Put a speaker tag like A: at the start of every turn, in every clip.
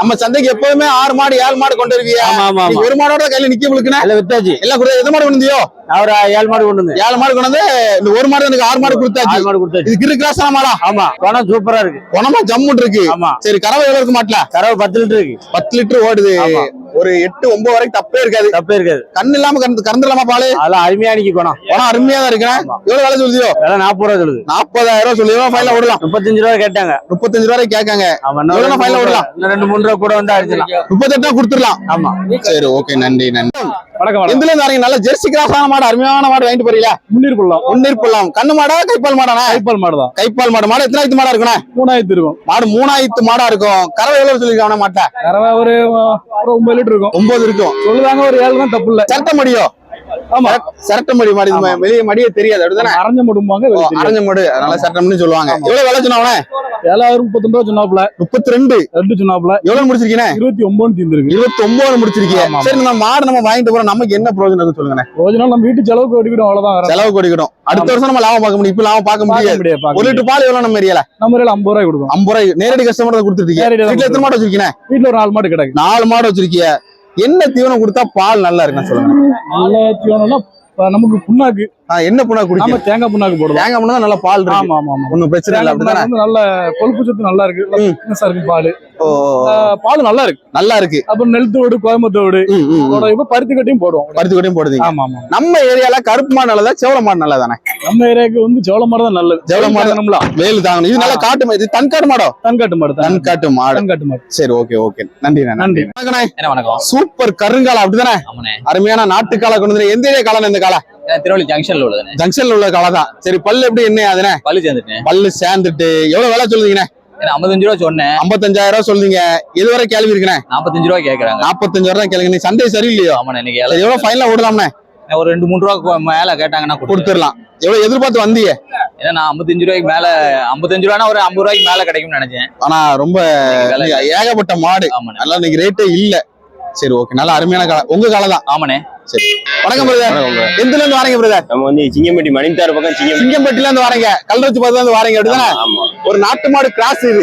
A: நம்ம சந்தைக்கு எப்போதுமே ஆறு மாடு ஏழு மாடு கொண்டு வருவியா? ஒரு மாடோட கையில நிக்க முழுக்குன
B: எல்லாம் வித்தாச்சு.
A: எல்லாம் கூட எது மாடு கொண்டு
B: அவர் ஏழு மாடு கொண்டு வந்து
A: ஏழு மாடு கொண்டு வந்து இந்த ஒரு மாடு எனக்கு ஆறு மாடு கொடுத்தாச்சு.
B: ஆறு மாடு கொடுத்தாச்சு.
A: இது கிரு கிராஸ் மாடா?
B: ஆமா குணம் சூப்பரா இருக்கு.
A: குணமா ஜம்முன் இருக்கு.
B: ஆமா.
A: சரி கறவை எவ்வளவு இருக்கு மாட்டுல?
B: கறவை பத்து லிட்டர் இருக்கு.
A: பத்து லிட்டர் ஓடுது. ஒரு எட்டு ஒன்பது வரைக்கும் தப்பே இருக்காது.
B: தப்பே இருக்காது.
A: கண்ணு இல்லாம கறந்து கறந்துடலாமா பாலு?
B: அதெல்லாம் அருமையா நிக்கி குணம்.
A: குணம் அருமையா தான் இருக்கிறேன். எவ்வளவு வேலை சொல்லுதியோ?
B: விலை நாற்பது ரூபா சொல்லுது.
A: நாற்பதாயிரம் ரூபாய் சொல்லி ஃபைல விடலாம்
B: முப்பத்தஞ்சு ரூபா கேட்டாங்க.
A: முப்பத்தஞ்சு ரூபாய் கேட்காங்க. எவ்வளவு
B: மூணு
A: விடலாம்?
B: ரூபா- ரெண்டு மூணு ரூபா கூட வந்து அடிச்சிடலாம்.
A: முப்பத்தெட்டா கொடுத்துடலாம்.
B: ஆமா.
A: சரி ஓகே நன்றி நன்றி.
C: வணக்கம்
A: எந்த இருந்து நல்ல ஜெர்சி கிராஸான மாடு அருமையான மாடு வாங்கிட்டு போறீங்களா?
C: முன்னீர் கொள்ளலாம்
A: முன்னீர் போடலாம் கண்ணு மாடா கைப்பால் மாடானா?
C: கைப்பால் மாடு தான்.
A: கைப்பால் மாடு. மாடு எத்தனாயிரத்து மாடா இருக்கணும்
C: மூணாயிரத்து இருக்கும்.
A: மாடு மூணாயிரத்து மாடா இருக்கும். கறவை எவ்வளவு சொல்லிருக்காங்க மாட்டை
C: கறவை ஒரு ஒன்பது லிட்டர் இருக்கும்.
A: ஒன்பது இருக்கும்.
C: சொல்லுதாங்க ஒரு ஏழு தான் தப்பு இல்ல.
A: சரட்ட மடியோ
C: ஆமா.
A: சரட்ட மடி. வெளியே மடியே தெரியாது அப்படிதானே?
C: அரைஞ்ச முடும்பாங்க
A: அரைஞ்ச மாடு அதனால சொல்லுவாங்க. எவ்வளவு விலை சொன்னவனே?
C: ஏழாயிரம் முப்பத்தொன்பது ரூபா சொன்னாப்புல.
A: முப்பத்தி ரெண்டு
C: ரெண்டு சொன்னாப்புல.
A: எவ்வளவு முடிச்சிருக்கீங்க?
C: இருபத்தி ஒன்பது தீர்ந்துருக்கு.
A: இருபத்தி ஒன்பது முடிச்சிருக்கீங்க. சரி நம்ம மாடு நம்ம வாங்கிட்டு போறோம். நமக்கு என்ன பிரயோஜனம் சொல்லுங்க
C: நாள் நம்ம வீட்டு செலவுக்கு ஓடிக்கிடும் அவ்வளவுதான் வேற.
A: செலவு கொடுக்கணும் அடுத்த. வருஷம் நம்ம லாபம் பார்க்க முடியும். இப்ப லாபம் பார்க்க முடியாது. ஒரு. லிட்டர் பால் எவ்வளவு நம்ம ஏரியால?
C: நம்ம ஐம்பது ரூபாய் கொடுக்கும்
A: ஐம்பது ரூபாய். நேரடி கஸ்டமர் தான் கொடுத்துருக்கீங்க வீட்டுல எத்தனை மாடு வச்சிருக்கீங்க?
C: வீட்டுல ஒரு நாலு மாடு கிடக்கு.
A: நாலு மாடு வச்சிருக்கீங்க. என்ன தீவனம் கொடுத்தா பால் நல்லா இருக்குன்னு சொல்லுங்க.
C: நல்ல தீவனம்னா நமக்கு புண்ணாக்கு.
A: என்ன புண்ணா குடிக்கும்
C: நம்ம தேங்காய் புண்ணாக்கு போடுவோம்.
A: தேங்காய் புண்ணா நல்லா பால் இருக்கு.
C: ஆமா ஆமா ஆமா.
A: ஒண்ணும் பிரச்சனை இல்ல
C: புண்ணாக்கு
A: அப்படிதானே
C: நல்ல கொழுப்பு சத்து நல்லா இருக்கு. ஆ இருக்கு பால்.
A: ஓ,
C: பால் நல்லா இருக்கு.
A: நல்லா இருக்கு.
C: அப்புறம் கோயம்புத்தோடு
A: ம், ம்.
C: போடுவோம். இப்ப பருத்தி கட்டியும் போடுவோம்.
A: பருத்தி கொட்டையும் போடுதீங்க
C: ஆமா ஆமா
A: நம்ம ஏரியால கருப்பு மாடு நல்லதா செவல மாடு நல்லதானே?
C: நம்ம ஏரியாவுக்கு வந்து சோள மாடு தான் நல்லது.
A: சோள மாடு.
C: தாங்கணும்ல.
A: வேலு தாங்கணும். இது நல்ல காட்டு மாடு இது தன்காட்டு மாடோ?
C: தன்காட்டு மாடு தான்.
A: தன்காட்டு மாடு.
C: தன்காட்டு மாடு.
A: சரி ஓகே ஓகே நன்றி
C: நன்றி.
D: வணக்கம்
A: சூப்பர் கருங்காலம் அப்படிதானே? அருமையான நாட்டு காலை கொண்டு வந்து எந்த ஏரியா காலம் இந்த காலை?
D: ஏன்னா திருவள்ளி ஜங்ஷன்ல உள்ளதுண்ணே.
A: ஜங்ஷன்ல உள்ள காலை தான். சரி பல்லு எப்படி என்ன அதுனே
D: பள்ளி சேர்ந்துட்டேன்
A: பல்லு சேர்ந்துட்டு எவ்வளவு விலை சொல்லுதீங்கண்ணே?
D: ஐம்பத்தஞ்சு ரூபா சொன்னேன்.
A: ஐம்பத்தஞ்சாயிரம் ரூபாய் சொல்லுதீங்க. இதுவரை கேள்வி இருக்குண்ணே.
D: நாற்பத்தஞ்சு ரூபா கேட்கறாங்க
A: நாற்பத்தஞ்சாயிரம் தான் கேளுங்க. நீ சந்தை சரியில்லையோ?
D: ஆமாண்ணே இன்னைக்கு
A: எவ்வளவு ஃபைனலா விடலாம்ண்ணே
D: ஒரு ரெண்டு மூணு ரூபா மேல கேட்டாங்கன்னா
A: கொடுத்துடலாம். எவ்வளவு எதிர்பார்த்து வந்தீங்க?
D: ஏன்னா நான் ஐம்பத்தஞ்சு ரூபாய்க்கு மேல ஐம்பத்தஞ்சு ரூபானா ஒரு ஐம்பது ரூபாய்க்கு மேல கிடைக்கும்னு நினைச்சேன்.
A: ஆனா ரொம்ப ஏகப்பட்ட மாடு.
D: ஆமாண்ணே.
A: நல்லா இன்னைக்கு ரேட்டே இல்ல. சரி ஓகே நல்ல அருமையான காலை. உங்க காலை தான்.
D: ஆமாண்ணே.
A: வணக்கம் பிரதர் எந்த இருந்து வரீங்க பிரதர்
E: நம்ம வந்து சிங்கம்பட்டி மணித்தார் பக்கம் சிங்கம்பட்டி.
A: சிங்கம்பட்டில இருந்து வரீங்க. கல்வச்சி பார்த்து இருந்து வரீங்க அப்படிதானே?
E: ஆமா.
A: ஒரு நாட்டு மாடு கிராஸ் இது.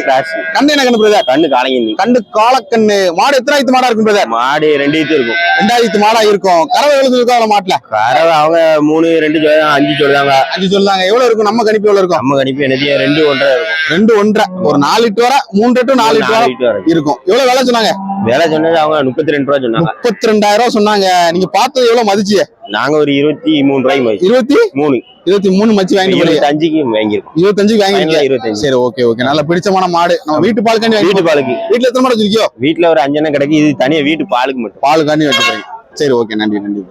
A: கண்ணு என்ன கண்ணு பிரதர்
E: கண்ணு காலைங்க நீ
A: கண்டு காலக்கண்ணு மாடு எத்தனாயிரத்து மாடா இருக்கும் பிரதர்
E: மாடு ரெண்டு இது இருக்கும்.
A: ரெண்டாயிரத்து மாடா இருக்கும். கறவை எவ்வளவு இருக்கும் அதுல மாட்டுல?
E: கறவை அவங்க மூணு ரெண்டு சொல்லுதாங்க அஞ்சு சொல்லுதாங்க
A: அஞ்சு சொல்லுவாங்க. எவ்வளவு இருக்கும்? நம்ம கணிப்பு எவ்வளவு இருக்கும்?
E: நம்ம கணிப்பு என்னத்தையும் ரெண்டு ஒன்றரை இருக்கும்.
A: ரெண்டு ஒன்றரை. ஒரு நாலு லிட்டர் வர மூன்று டு நாலு லிட்டர்
E: இருக்கும்.
A: எவ்வளவு விலை சொன்னாங்க?
E: விலை சொன்னது அவங்க முப்பத்தி ரெண்டு ரூபா சொன்னாங்க.
A: முப்பத்தி ரெண்டாயிரம் ரூபாய் சொன்னாங்க. நீங்க பார்த்தது எவ்வளவு மதிச்சு?
E: நாங்க ஒரு இருபத்தி மூணு மதிச்சு
A: இருபத்தி
E: மூணு.
A: இருபத்தி மூணு மச்சி வாங்கிட்டு போறீங்க
E: இருபத்தி அஞ்சுக்கு வாங்கியிருக்கோம்.
A: இருபத்தஞ்சுக்கு வாங்கிருக்கீங்க
E: ஃபைனலா இருபத்தஞ்சு
A: சரி ஓகே ஓகே நல்ல பிடிச்சமான மாடு. நம்ம வீட்டு பாலுக்காண்டி வாங்கி
E: வீட்டு பாலுக்கு.
A: வீட்டுல எத்தனை மாடு வச்சிருக்கியோ?
E: வீட்டுல ஒரு அஞ்செண்ணம் கிடைக்கு. இது தனியா வீட்டு பாலுக்கு மட்டும்.
A: பாலுக்காண்டி வச்சுக்கிறீங்க சரி ஓகே நன்றி நன்றி.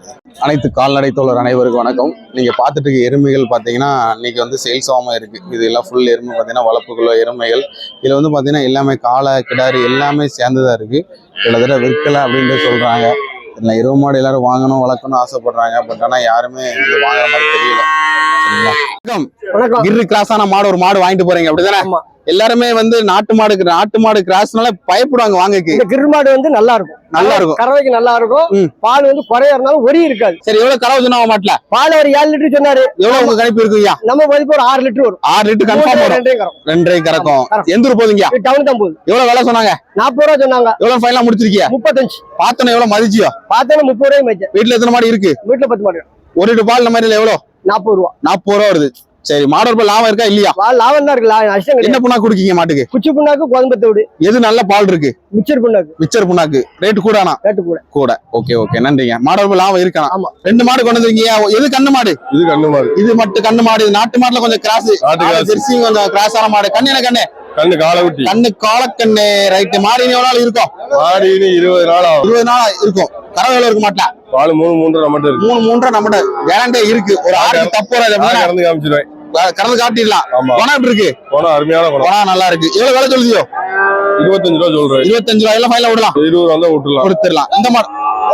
A: அனைத்து கால்நடை தோழர் அனைவருக்கும் வணக்கம். நீங்க பார்த்துட்டு இருக்க எருமைகள் பார்த்தீங்கன்னா இன்னைக்கு வந்து சேல்ஸ் ஆகாம இருக்கு. இது எல்லாம் ஃபுல் எருமை பார்த்தீங்கன்னா வளர்ப்புக்குள்ள எருமைகள். இதுல வந்து பார்த்தீங்கன்னா எல்லாமே காளை கிடாரி எல்லாமே சேர்ந்ததா இருக்கு. கிட்டத்தட்ட விற்கலை அப்படின்ட்டு சொல்றாங்க. இல்லை எருவு மாடு எல்லாரும் வாங்கணும் வளர்க்கணும் ஆசைப்படுறாங்க. பட் ஆனா யாருமே இது வாங்குற மாதிரி தெரியல. வணக்கம். கிரு கிராஸான மாடு ஒரு மாடு வாங்கிட்டு போறீங்க. அப்படிதானே. எல்லாருமே வந்து நாட்டு மாடு நாட்டு மாடு கிராஸ்னால பயப்படுவாங்க வாங்கக்கு.
F: இந்த கிரு மாடு வந்து நல்லா இருக்கும்
A: நல்லா இருக்கும்.
F: கறவைக்கு நல்லா இருக்கும். பால் வந்து குறையா இருந்தாலும் ஒரி இருக்காது.
A: சரி எவ்வளவு கறவை சொன்னாங்க மாட்டுல?
F: பால் ஒரு ஏழு லிட்டர் சொன்னாரு.
A: எவ்வளவு உங்க கணிப்பு இருக்குங்கய்யா
F: நம்ம மதிப்பு ஒரு ஆறு லிட்டர் வரும்.
A: ஆறு லிட்டர் கன்ஃபார்ம் வரும். ரெண்டரை கறக்கும். எந்த ஊர் போதுங்கய்யா
F: இது டவுன் தான் போகுது.
A: எவ்வளவு விலை சொன்னாங்க?
F: நாற்பது ரூபா சொன்னாங்க.
A: எவ்வளவு ஃபைனலா முடிச்சிருக்கியா?
F: முப்பத்தஞ்சு.
A: பார்த்தோன்னு எவ்வளவு மதிச்சியோ?
F: பார்த்தேன்னா முப்பது ரூபாய் மதிச்சேன்
A: வீட்டுல எத்தனை மாடு இருக்கு?
F: வீட்டுல பத்து மாடு.
A: ஒரு லிட்டர் பால் மாதிரி எவ்வளவு?
F: நாற்பது ரூபா.
A: நாற்பது ரூபா வருது. சரி மாடு ரூபாய் லாபம் இருக்கா இல்லையா?
F: லாபம் தான் இருக்கு.
A: என்ன புண்ணா குடிக்கீங்க மாட்டுக்கு?
F: குச்சி புண்ணாக்கு கோதம்பத்தோடு
A: எது நல்ல பால் இருக்கு?
F: மிச்சர் புண்ணாக்கு.
A: மிச்சர் புண்ணாக்கு. ரேட்டு கூடானா
F: ரேட்டு கூட.
A: கூட. Okay okay. நன்றிங்க. மாடு ரூபாய் லாபம் இருக்கானா
F: ஆமா.
A: ரெண்டு மாடு கொண்டு வந்திருக்கீங்க. எது கண்ணு மாடு?
G: இது கண்ணு மாடு.
A: இது மட்டும் கண்ணு மாடு. இது நாட்டு மாடுல கொஞ்சம் கிராஸ். ஜெர்சி கொஞ்சம் கிராஸ் ஆன மாடு. கண்ணு என்ன கண்ணு?
G: கண்ணு காலகுட்டி
A: கண்ணு காலக்கண்ணு. ரைட்டு மாடு இனி எவ்வளவு நாள் இருக்கும்?
G: மாடின்னு இருபது நாள்
A: இருபது நாள் இருக்கும். எவ்வளவு இருக்க மாட்டேன்
G: பால் மூணு மூன்று மட்டும் இருக்கு.
A: மூணு மூன்றரை நம்மகிட்ட கேரண்டே இருக்கு. ஒரு ஆறுக்கு தப்பு வராது
G: கறந்து காமிச்சிருவேன்.
A: கறந்து காட்டிடலாம். குணம் இருக்கு?
G: போனா அருமையான குணம்
A: குணம் நல்லா இருக்கு. எவ்வளவு விலை சொல்லுதியோ?
G: இருபத்தஞ்சு ரூபா சொல்றேன்.
A: இருபத்தஞ்சு ரூபாயில ஃபைல விடலாம்.
G: இருபது வந்தா விட்டுலாம்
A: கொடுத்துடலாம். இந்த மாடு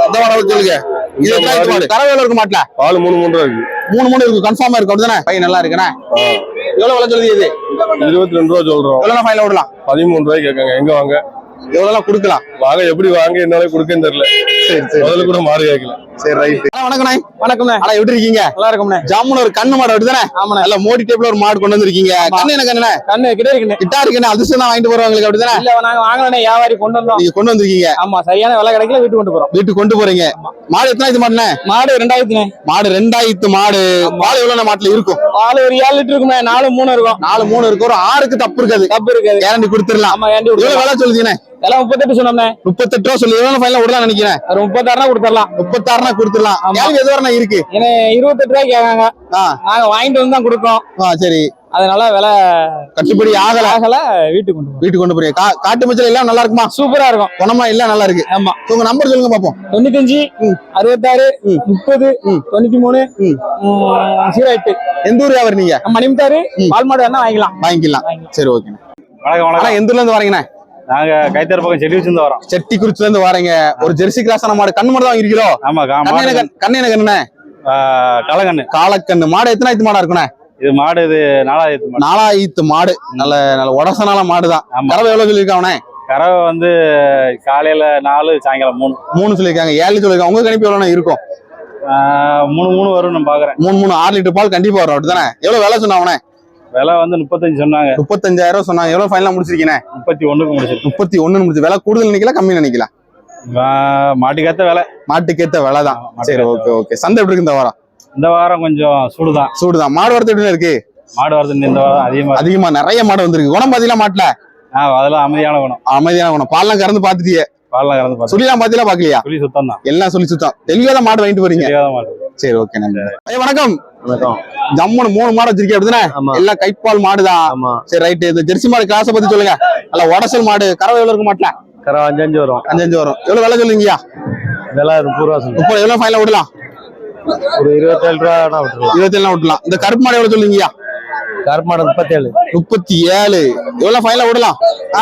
A: இந்த மாடு சொல்லுங்க எவ்வளவு இருக்க மாட்டல?
G: பால் மூணு மூன்றா இருக்கு.
A: மூணு மூணு இருக்கு. கன்ஃபார்மா இருக்கு. அப்படிதானே? பையன் நல்லா இருக்குண்ணே. எவ்வளவு விலை சொல்லுது இது?
G: இருபத்தி ரெண்டு ரூபா சொல்றோம்.
A: எவ்வளவு ஃபைல விடலாம்?
G: பதிமூணு ரூபாய்க்கு கேட்காங்க. எங்க வாங்க?
A: எவ்வளவு கொடுக்கலாம்?
G: வாங்க எப்படி வாங்க என்னால கொடுக்கன்னு தெரியல.
A: சரி சரி.
G: முதல்ல கூட மாடு கேட்கல
A: சரி ரைட் வணக்கண்ணே
B: வணக்கம்ண்ணே.
A: அண்ணா எப்படி இருக்கீங்க?
B: நல்லா இருக்கும்ண்ணே.
A: ஜாமுன் ஒரு கண்ணு மாடு அப்படிதானே?
B: ஆமாண்ணே.
A: நல்ல மோடி டைப்ல ஒரு மாடு கொண்டு வந்திருக்கீங்க. கண்ணு என்ன
B: கண்ணு கிட்ட இருக்குண்ணே.
A: கிட்டா இருக்குண்ணே. அதிர்ஷ்டம் தான் வாங்கிட்டு போறவங்களுக்கு அப்படிதானே?
B: இல்ல நாங்க வாங்கலண்ணே. வியாபாரி கொண்டு வந்தோம்.
A: நீங்க கொண்டு வந்திருக்கீங்க.
B: ஆமா சரியான விலை கிடைக்கல வீட்டு கொண்டு போறோம்.
A: வீட்டுக்கு கொண்டு போறீங்க. மாடு எத்தனை இது மாடுண்ணே?
B: மாடு ரெண்டாயிரத்துண்ணே.
A: மாடு ரெண்டாயிரத்து மாடு. பால் எவ்வளவு மாட்டுல இருக்கும்?
B: பால் ஒரு ஏழு லிட்டர் இருக்குமே நாலு மூணு இருக்கும்.
A: நாலு மூணு இருக்கு ஒரு ஆறுக்கு தப்பு இருக்காது.
B: தப்பு இருக்காது.
A: கேரண்டி கொடுத்துடலாம்.
B: ஆமா ஏண்டி
A: எவ்வளவு வேலை சொல்லுதீங்கண்ணே?
B: எல்லாம் முப்பத்தெட்டு சொன்னோம்ண்ணே
A: முப்பத்தெட்டு ரூபா சொல்லி எவ்வளவு ஃபைனல் விடலாம் நினைக்கிறேன்.
B: ஒரு முப்பத்தாறுனா கொடுத்துடலாம்
A: முப்பத்தாறுனா கொடுத்துடலாம். கேள்வி எது வரணும் இருக்கு.
B: ஏன்னா இருபத்தெட்டு ரூபாய்க்கு கேட்காங்க.
A: ஆ.
B: நாங்க வாங்கிட்டு வந்து தான் கொடுக்கோம்
A: ஆ சரி.
B: அதனால விலை
A: கட்டுப்படி ஆகல.
B: ஆகல வீட்டுக்கு கொண்டு
A: வீட்டுக்கு கொண்டு கா- காட்டு மச்சல் எல்லாம் நல்லா இருக்குமா?
B: சூப்பரா இருக்கும்.
A: குணமா எல்லாம் நல்லா இருக்கு.
B: ஆமா.
A: உங்க நம்பர் சொல்லுங்க பாப்போம்.
B: தொண்ணூத்தஞ்சு
A: ம்.
B: அறுபத்தாறு
A: ம்.
B: முப்பது
A: ம்.
B: தொண்ணூத்தி மூணு
A: ம்.
B: ஜீரோ எட்டு
A: எந்த ஊர் வியாபாரி நீங்க
B: மணிமுத்தாறு
A: ம்.
B: பால் மாடு வேணா வாங்கிக்கலாம்.
A: வாங்கிக்கலாம். சரி ஓகே
C: வணக்கம் வணக்கம்.
A: எந்த ஊர்ல இருந்து வரீங்கண்ணே?
C: நாங்க கைத்தறி பக்கம் செடி வச்சிருந்து வரோம்.
A: செட்டி குறிச்சில இருந்து வரீங்க. ஒரு ஜெர்சி கிராஸான மாடு கண்ணு மாடு தான் வாங்கிருக்கீங்களோ?
C: ஆமா
A: கண்ணு
C: மாடு
A: என்ன கண்ணு என்ன கண்ணுண்ணே?
C: ஆ, கலங்கண்ணு
A: காலக்கண்ணு. மாடு எத்தனாயிரத்து மாடா இருக்குண்ணே?
C: இது மாடு இது நாலாயிரத்து மாடு.
A: நாலாயிரத்து மாடு. நல்ல நல்ல உடசனால மாடு தான் கறவை எவ்வளவு சொல்லியிருக்காவனே
C: கறவை வந்து காலையில நாலு சாயங்காலம் மூணு.
A: மூணு சொல்லியிருக்காங்க. ஏழு சொல்லியிருக்காங்க. உங்க கணிப்பு எவ்வளவு இருக்கும்?
C: மூணு மூணு வரும் நான் பாக்குறேன்.
A: மூணு மூணு. ஆறு லிட்டர் பால் கண்டிப்பா வரும். அப்படிதானே எவ்வளவு வேலை சொன்னாவனே
C: விலை வந்து முப்பத்தஞ்சு சொன்னாங்க.
A: முப்பத்தஞ்சாயிரம் சொன்னாங்க. எவ்வளவு ஃபைனலா முடிச்சிருக்கீங்க?
C: முப்பத்தி ஒண்ணுக்கு முடிச்சிருக்கு
A: முப்பத்தி ஒண்ணு முடிச்சு விலை கூடுதல் நினைக்கல கம்மி நினைக்கல?
C: ஆ, மாட்டுக்கேத்த விலை.
A: மாட்டுக்கேத்த விலை தான். சரி ஓகே ஓகே சந்தை எப்படி இருக்கு இந்த வாரம்?
C: இந்த வாரம் கொஞ்சம் சூடுதான்.
A: சூடுதான். மாடு வரத்து எப்படி இருக்கு?
C: மாடு வரது இந்த வாரம் அதிகமா.
A: அதிகமா நிறைய மாடு வந்திருக்கு. குணம் பாத்தீங்களா மாட்டுல?
C: அதெல்லாம் அமைதியான குணம்.
A: அமைதியான குணம். பால்லாம் கறந்து பாத்துட்டியே
C: பால்லாம் கறந்து
A: சொல்லிலாம் பாத்தீங்களா பாக்கலையா?
C: புளி சுத்தம் தான்
A: எல்லாம் சொல்லி சுத்தம். தெளிவாத மாடு வாங்கிட்டு போறீங்க. சரி ஓகே நன்றி. வணக்கம்.
E: வணக்கம்
A: ஜம்முன்னு மூணு மாடு வச்சிருக்கீங்க அப்படிதானே? எல்லாம் கைப்பால் மாடுதான் சரி ரைட் இந்த ஜெர்சி மாடு கிளாஸ பத்தி சொல்லுங்க. நல்ல உடசல் மாடு. கறவை எவ்வளவு இருக்க மாட்டல?
E: கரை அஞ்சு வரும்.
A: அஞ்சு வரும். எவ்வளவு விலை சொல்லுங்கய்யா
E: விலை முப்பது ரூபா சொல்லுங்க.
A: முப்பது எவ்வளவு ஃபைனல் விடலாம்?
E: ஒரு இருபத்தேழு ரூபா விட்டுருலாம்
A: இருபத்தி ஏழு விடலாம் இந்த கருப்பு மாடு எவ்வளவு சொல்லுங்கய்யா
E: கருப்பு மாடு முப்பத்தேழு.
A: முப்பத்தி ஏழு எவ்வளவு ஃபைனல் விடலாம்?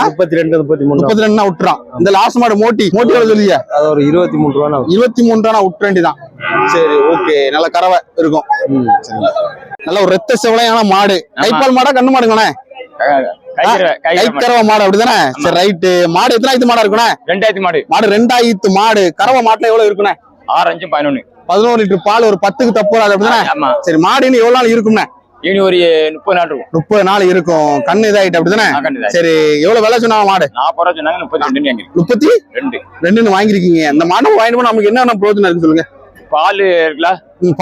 E: முப்பத்தி ரெண்டு முப்பத்தி மூணு
A: முப்பத்தி ரெண்டுனா விட்டுறான். இந்த லாஸ்ட் மாடு மோட்டி. மோட்டி எவ்வளவு சொல்லுங்க
E: அது ஒரு இருபத்தி மூணு ரூபா
A: இருபத்தி மூணு ரூபா விட்டுற வேண்டியதான் சரி ஓகே நல்ல கறவை இருக்கும். நல்ல ஒரு ரத்த செவலையான மாடு. கைப்பால் மாடா கண்ணு மாடுங்கண்ணே கைக்கறவை மாடு. அப்படிதானே? சரி ரைட்டு மாடு எத்தனாயிரத்து மாடா இருக்குண்ணே?
D: ரெண்டாயிரத்தி மாடு.
A: மாடு ரெண்டாயிரத்து மாடு. கறவை மாட்டுல எவ்வளவு இருக்குண்ணே?
D: ஆறு அஞ்சு பதினொன்னு.
A: பதினோரு லிட்டர் பால் ஒரு பத்துக்கு தப்பு வராது அப்படிதானே சரி மாடு இன்னும் எவ்வளவு நாள் இருக்கும்ண்ணே?
D: இனி ஒரு முப்பது நாள் இருக்கும்.
A: முப்பது நாள் இருக்கும். கண்ணு இதாயிட்டு அப்படிதானே. சரி எவ்வளவு விலை சொன்னாங்க மாடு?
D: நாற்பது ரூபா சொன்னாங்க முப்பத்தி ரெண்டு வாங்கி
A: முப்பத்தி?
D: ரெண்டு.
A: ரெண்டுன்னு வாங்கிருக்கீங்க இந்த மாடு வாங்கிட்டு நமக்கு என்னென்ன பிரோஜனம் இருக்கு சொல்லுங்க.
D: பால் இருக்குல்ல?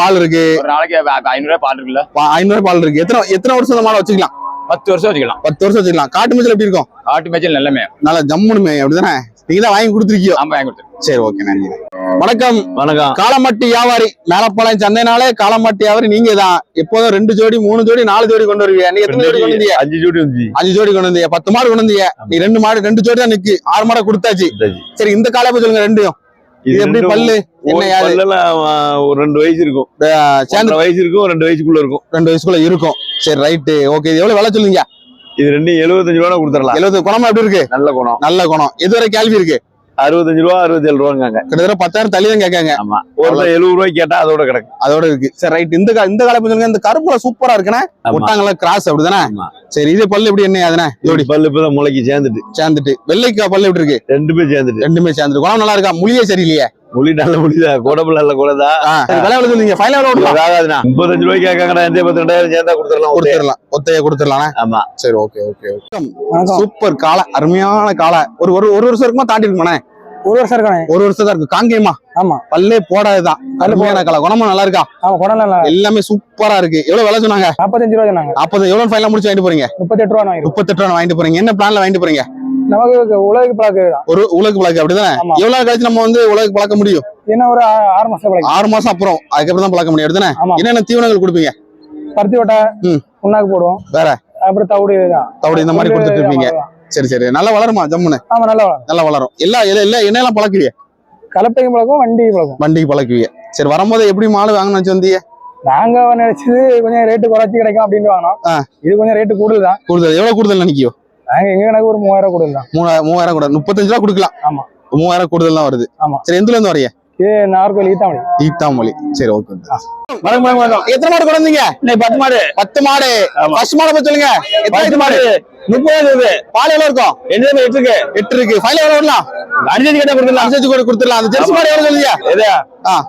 A: பால் இருக்கு.
D: ஒரு நாளைக்கு ஐநூறு பால் இருக்குல்ல?
A: ஐநூறு பால் இருக்கு. எத்தனை எத்தனை வருஷம் இந்த மாடை வச்சுக்கலாம்?
D: பத்து வருஷம் வச்சுக்கலாம்.
A: பத்து வருஷம் வச்சுக்கலாம். காட்டு மஞ்சள் எப்படி இருக்கும்?
D: ஆட்டு மேய்ச்சல் நல்லமே
A: நல்லா ஜம்முனுமே அப்படிதானே? நீங்க தான் வாங்கி கொடுத்துருக்கியோ?
D: ஆமா வாங்கி கொடுத்து
A: சரி ஓகே நன்றி வணக்கம்.
E: வணக்கம்.
A: காலமட்டி வியாபாரி மேலப்பாளையம் சந்தைனாலே காலமட்டி வியாபாரி நீங்க தான். எப்போதும் ரெண்டு ஜோடி மூணு ஜோடி நாலு ஜோடி கொண்டு வருவீங்க. நீ எத்தனை ஜோடி கொண்டு வந்தீங்க?
E: அஞ்சு ஜோடி வந்துச்சு
A: அஞ்சு ஜோடி கொண்டு வந்தீங்க. பத்து மாடு கொண்டு வந்தீங்க. நீ ரெண்டு மாடு ரெண்டு ஜோடி தான் நிக்கு. ஆறு மாடை கொடுத்தாச்சு. சரி இந்த காலை போய் சொல்லுங்க ரெண்டையும் இது எப்படி பல்லு?
E: ஒரு ரெண்டு வயசு இருக்கும்.
A: சேர்ந்து
E: வயசு இருக்கும் ரெண்டு வயசுக்குள்ள இருக்கும்.
A: ரெண்டு வயசுக்குள்ள இருக்கும். சரி ரைட்டு. ஓகே இது எவ்வளவு விலை சொல்லுங்க.
E: இது ரெண்டு எழுபத்தஞ்சு ரூபா கொடுத்துடலாம்.
A: எழுபது குணமா எப்படி இருக்கு?
E: நல்ல குணம்.
A: நல்ல குணம். இதுவரை கேள்வி இருக்கு?
E: அறுபத்தஞ்சு ரூபா அறுபத்தேழு ரூபாங்க
A: கிட்டத்தட்ட பத்தாயிரம் தள்ளி தான் கேட்காங்க.
E: ஆமா. ஒருத்தர் எழுபது ரூபாய்க்கு கேட்டா அதோட கிடக்கு.
A: அதோட இருக்கு. சரி ரைட் இந்த கா- இந்த காலை போய் சொல்லுங்க இந்த கருப்புல சூப்பரா இருக்குண்ணே.
E: ஆமா.
A: ஒட்டாங்கல கிராஸ் அப்படிதானே. சரி இது பல்லு எப்படி என்ன அதுனே ஜோடி
E: பல்லு இப்பதான் முளைக்கு சேர்ந்துட்டு.
A: சேர்ந்துட்டு. வெள்ளைக்கா பல்லு எப்படி இருக்கு?
E: ரெண்டுமே சேர்ந்துட்டு.
A: ரெண்டுமே சேர்ந்துட்டு. குணம் நல்லா இருக்கா? முழியே சரியில்லையே.
E: மொழி நல்ல மொழிதான் கோடம்பு நல்ல கோடதா
A: ஆ, சரி விலை எவ்வளவு சொல்லுங்க ஃபைனல் எவ்வளவு விடலாம்
E: ஆகாதுண்ணா முப்பத்தஞ்சு ரூபாய்க்கு கேட்காங்கடா எந்த பத்து ரெண்டாயிரம் சேர்ந்தா கொடுத்துடலாம்.
A: கொடுத்துடலாம் ஒத்தைய கொடுத்துடலாம்
E: ஆமா.
A: சரி ஓகே ஓகே சூப்பர் காலை அருமையான காலை ஒரு ஒரு ஒரு வருஷம் இருக்குமா தாண்டி இருக்குமாண்ணே?
F: ஒரு வருஷம் இருக்கானே
A: ஒரு வருஷம் தான் இருக்கு. காங்கேயமா
F: ஆமா.
A: பல்லே போடாதுதான். அருமையான காலை குணமும் நல்லா இருக்கா?
F: ஆமா குடம்ல
A: எல்லாமே சூப்பரா இருக்கு. எவ்வளவு விலை சொன்னாங்க?
F: நாற்பத்தஞ்சு ரூபா சொன்னாங்க.
A: நாற்பது எவ்வளவு ஃபைனல் முடிச்சு வாங்கிட்டு போறீங்க?
F: முப்பத்தெட்டு ரூபா
A: முப்பத்தெட்டு ரூபா வாங்கிட்டு போறீங்க. என்ன பிளான்ல வாங்கிட்டு போறீங்க?
F: நமக்கு உலக பழக்க தான்
A: ஒரு உலக பழக்கம் அப்படிதானே. எவ்வளவு கழிச்சு நம்ம வந்து உலக பழக்க முடியும்?
F: என்ன ஒரு ஆறு மாசம் பழக்கம்
A: ஆறு மாசம் அப்புறம் அதுக்கப்புறம் தான் பழக்க முடியும் அப்படிதானே? என்னென்ன தீவனங்கள் கொடுப்பீங்க?
F: பருத்தி வட்டை. புண்ணாக்கு போடுவோம்.
A: வேற?
F: அப்புறம் தவிடு
A: தவிடு இந்த மாதிரி கொடுத்துட்டு இருப்பீங்க. சரி சரி. நல்லா வளருமா ஜம்முன்னு?
F: ஆமா நல்லா வளரும்.
A: நல்லா வளரும். எல்லா எல்லா- எல்லா என்னெல்லாம் பழக்குவீங்க
F: கலப்பையும் பழக்கம் வண்டி பழக்கம்
A: வண்டிக்கு பழக்குவீங்க சரி வரும்போது எப்படி மாடு வாங்கணும்னு வச்சு
F: நாங்க நினைச்சது கொஞ்சம் ரேட்டு குறைச்சி கிடைக்கும் அப்படின்னு வாங்கினோம். இது கொஞ்சம் ரேட்டு கூடுதல் தான்
A: கூடுதல். எவ்வளவு கூடுதல் நினைக்கியோ?
F: நாங்க எங்க கணக்கு ஒரு மூவாயிரம் கூடுதல் தான்
A: மூணாயிரம் மூவாயிரம் கூட. முப்பத்தஞ்சு ரூபா கொடுக்கலாம்.
F: ஆமா.
A: மூவாயிரம் கூடுதல் தான் வருது.
F: ஆமா.
A: சரி எந்த இருந்து வரீங்க
F: இது நாகர்கோவில் ஈத்தாமணி
A: ஈத்தாமொழி சரி ஓகே
B: வணக்கம் வணக்கம் வணக்கம்.
A: எத்தனை மாடு
B: இன்னைக்கு பத்து மாடு.
A: பத்து மாடு. ஃபர்ஸ்ட் மாடு பத்தி சொல்லுங்க. எத்தனை
B: பத்து
A: மாடு
B: மாடு. முப்பது இருக்குது
A: பால் எவ்வளவு இருக்கும்?
B: எந்த எட்டு இருக்கு
A: எட்டு இருக்கு. எவ்வளவு விடலாம்
E: அஞ்சு கேட்டா கொடுத்துடலாம்.
A: அனுசரிச்சு கூட கொடுத்துடலாம். அந்த ஜெர்சி மாடு எவ்வளவு சொல்லுங்க.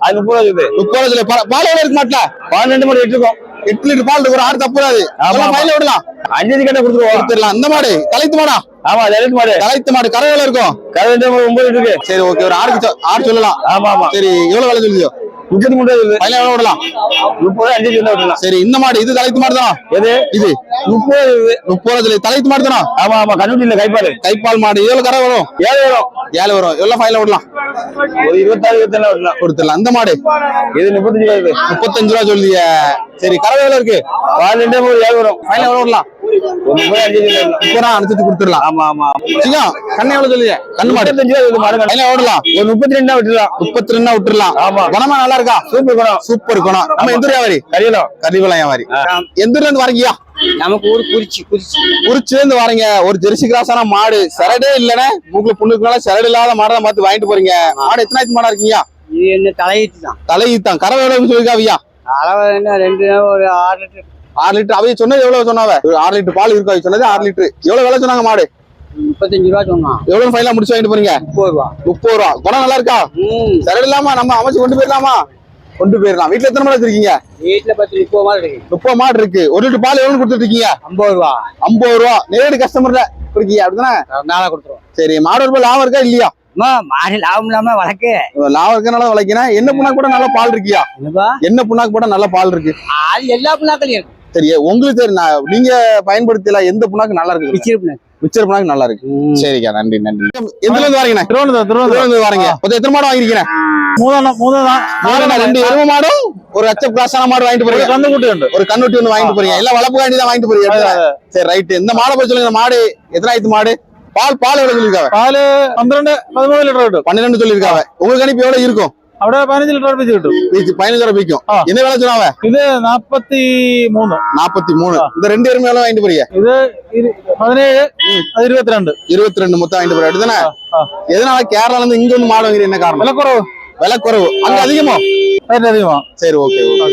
E: அது முப்பது ரூபா இருக்குது
A: முப்பது சொல்லி. பால் எவ்வளவு இருக்க மாட்டல?
E: பன்னெண்டு மணி எடுத்துக்கோம்
A: எட்டு லிட்டர் பால் ஒரு ஆறு தப்புறாது. மயில விடலாம்.
E: அஞ்சு கேட்டா கொடுத்துருவோம்.
A: கொடுத்துடலாம் இந்த மாடு தலைத்து மாடா?
E: ஆமா எழுத்து மாடு.
A: தலைத்து மாடு கரை எவ்வளவு இருக்கும்?
E: கதை ஒன்பது இருக்கு.
A: சரி ஓகே ஒரு சொ- ஆறு சொல்லலாம்.
E: ஆமா ஆமா.
A: சரி எவ்வளவு விலை சொல்லியோ
E: முப்பத்தி மூணு
A: எவ்வளவு விடலாம்
E: முப்பது அஞ்சு சொன்னா விட்டுலாம்
A: சரி இந்த மாடு இது தலைத்து மாடு தானா?
E: எது?
A: இது.
E: முப்பது
A: முப்பது தலைத்து மாடு தானா?
E: ஆமா ஆமா. கண்ணுட்டி இல்ல கைப்பாடு.
A: கைப்பால் மாடு. எவ்வளவு கரை வரும்.
E: ஏழு வரும்.
A: ஏழு வரும். எவ்வளவு ஃபைனல் விடலாம்
E: ஒரு இருபத்தாறு இருபத்தேழு விடலாம்
A: கொடுத்துடலாம். இந்த மாடு.
E: இது முப்பத்தஞ்சு ரூபா
A: முப்பத்தஞ்சு ரூபா சொல்லிய. சரி கரை எவ்வளவு இருக்கு?
E: பன்னெண்டு ஒரு ஏழு வரும்.
A: ஃபைனல் எவ்வளவு விடலாம் அனுசரிச்சு கொடுத்துடலாம்.
E: ஆமா ஆமா
A: சிங்கம் கண்ணு எவ்வளவு சொல்லுங்க? கண்ணு மாடு. விடலாம்.
E: ஒரு முப்பத்தி ரெண்டா விட்டுலாம்
A: முப்பத்தி ரெண்டா விட்டுறலாம்
E: ஆமா.
A: குணமா நல்லா இருக்கா?
E: சூப்பர் குணம்.
A: சூப்பர் குணம். நம்ம எந்த வியாபாரி?
E: கரியலாம்
A: கரிவலம் வியாபாரி. எந்த ஊர்ல இருந்து வரீங்கயா
B: நமக்கு ஊர் குறிச்சி குறிச்சி.
A: குறிச்சில இருந்து வரீங்க. ஒரு ஜெர்சி கிராஸான மாடு. சரடே இல்லனே மூக்குல புண்ணுக்குனால சரடு இல்லாத மாடை தான் பார்த்து வாங்கிட்டு போறீங்க. மாடு எத்தனாயிரத்து மாடா இருக்கீங்க?
B: இது என்ன தலையீட்டு தான்.
A: தலையீத்தான் எவ்வளவு சொல்லிருக்காவியா
B: அளவு என்ன ரெண்டு ஒரு ஆறு லிட்டர்.
A: ஆறு லிட்டர். அவைய சொன்னது எவ்வளவு சொன்னாவ? ஒரு ஆறு லிட்டர் பால் இருக்கும் அவைய சொன்னது ஆறு லிட்டர். எவ்வளவு விலை சொன்னாங்க மாடு?
B: முப்பத்தஞ்சு ரூபா சொன்னான்.
A: எவ்வளவு ஃபைனலா முடிச்சு வாங்கிட்டு போறீங்க
B: முப்பது ரூபா.
A: முப்பது ரூபா. குணம் நல்லா இருக்கா?
B: ம்.
A: சரடு இல்லாம நம்ம அமைச்சு கொண்டு போயிடலாமா? கொண்டு போயிடலாம். வீட்டுல எத்தனை மாடு வச்சிருக்கீங்க?
B: வீட்டுல பத்து முப்பது இருக்கு.
A: மாடு இருக்கு. ஒரு லிட்டர் பால் எவ்வளவு கொடுத்துட்டு இருக்கீங்க?
B: ஐம்பது ரூபா.
A: ஐம்பது ரூபா. நேரடி கஸ்டமர்ல கொடுக்கீங்க. அப்படிதானே
B: நாளை கொடுத்துருவோம்.
A: சரி மாடு ஒரு லாபம் இருக்கா? இல்லையா?
B: மாடு லாபம் இல்லாம வழக்கு
A: லாபம் இருக்கனால விளைக்கணும் என்ன புண்ணாக்கு போட்டா நல்ல பால் இருக்கியா? என்ன புண்ணாக்கு போட்டா நல்ல பால் இருக்கு?
B: எல்லா பிள்ளாக்களையும் இருக்கு.
A: சரி உங்களுக்கு சரி நான் நீங்க பயன்படுத்தலாம் எந்த புண்ணாக்கு நல்லா இருக்கு மிச்சர் புண்ணாக்கு. நல்லா இருக்கு. சரிக்கா நன்றி நன்றி. எதுல இருந்து வரீங்க
E: திருவண்ணா
A: திருவண்ணா இருந்து வரீங்க? மொத்தம் எத்தனை மாடம் வாங்கிருக்கீங்க
E: மூணு
A: மூணு ரெண்டு எரும மாடு ஒரு அச்ச கிளாஸான மாடு வாங்கிட்டு போறீங்க.
E: கண்ணுக்குட்டி உண்டு.
A: ஒரு கண்ணுட்டி ஒன்று வாங்கிட்டு போறீங்க. எல்லாம் வளர்ப்பு வேண்டி தான் வாங்கிட்டு போறீங்க சரி ரைட் இந்த மாடை பத்தி சொல்லுங்க. மாடு எத்தனை ஆயிரத்து மாடு? பால் பால் எவ்வளவு சொல்லிருக்காங்க
E: பால் பன்னிரெண்டு பதிமூணு லிட்டர்
A: பன்னிரெண்டு சொல்லிருக்காங்க உங்களுக்கு அனுப்பி எவ்வளவு இருக்கும்?
E: അവിടെ പതിനഞ്ച് ലിറ്റർ അടുപ്പിച്ച് കിട്ടും
A: வீச்சு பதினஞ்சு ரூபாய் விற்கும்
E: ஆ.
A: என்ன வேலை சொன்னாவ
E: ഇത് നാപ്പത്തി മൂന്ന്
A: நாற்பத்தி மூணு இந்த ரெண்டு எருமை எவ்வளவு வாங்கிட்டு போறீங்க
E: ഇത് ഇരു- പതിനേഴ് അത് ഇരുപത്തിരണ്ട്
A: இருபத்தி ரெண்டு மொத்தம் வாங்கிட்டு போறீங்க அப்படிதானே
E: ஆ.
A: எதனால கேரளால இருந்து இங்க வந்து மாடு வாங்குறீங்க என்ன காரணம்
E: വിലക്കുറവ്
A: விலை குறைவு அங்க அதிகமா
E: അതിന്റെ അധികമാണ്
A: சரி ஓகே ஓகே